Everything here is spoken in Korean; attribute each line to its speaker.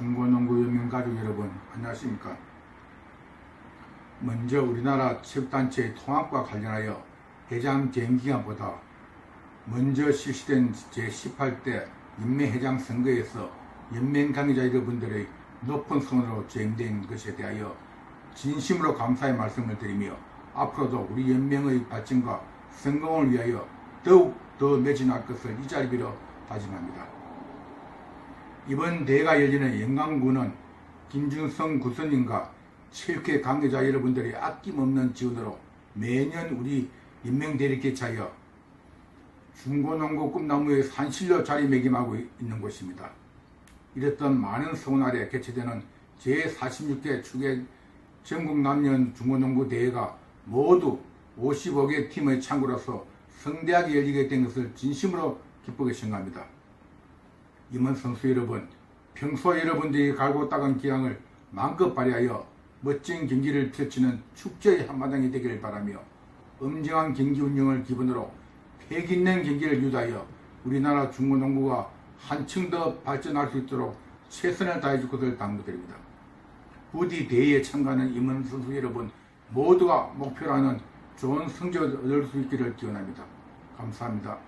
Speaker 1: 중고농구 연맹 가족 여러분 안녕하십니까 먼저 우리나라 체육단체 통합과 관련하여 회장 대행기간보다 먼저 실시된 제18대 연맹회장 선거에서 연맹 관계자 여러분들의 높은 성원으로 수행된 것에 대하여 진심으로 감사의 말씀을 드리며 앞으로도 우리 연맹의 발전과 성공을 위하여 더욱 더 매진할 것을 이 자리 빌어 다짐합니다. 이번 대회가 열리는 영광군은 김준성 구선님과 체육회 관계자 여러분들의 아낌없는 지원으로 매년 우리 연맹대를 개최하여 중고농구 꿈나무의 산실로 자리매김하고 있는 곳입니다. 이랬던 많은 성원 아래 개최되는 제46회 축의 전국 남녀 중고농구 대회가 모두 55개 팀의 창구로서 성대하게 열리게 된 것을 진심으로 기쁘게 생각합니다. 임원 선수 여러분, 평소 여러분들이 갈고 닦은 기량을 마음껏 발휘하여 멋진 경기를 펼치는 축제의 한마당이 되기를 바라며 엄정한 경기 운영을 기본으로 패기 있는 경기를 유도하여 우리나라 중고농구가 한층 더 발전할 수 있도록 최선을 다해 줄 것을 당부드립니다. 부디 대회에 참가하는 임원 선수 여러분 모두가 목표로 하는 좋은 성적을 얻을 수 있기를 기원합니다. 감사합니다.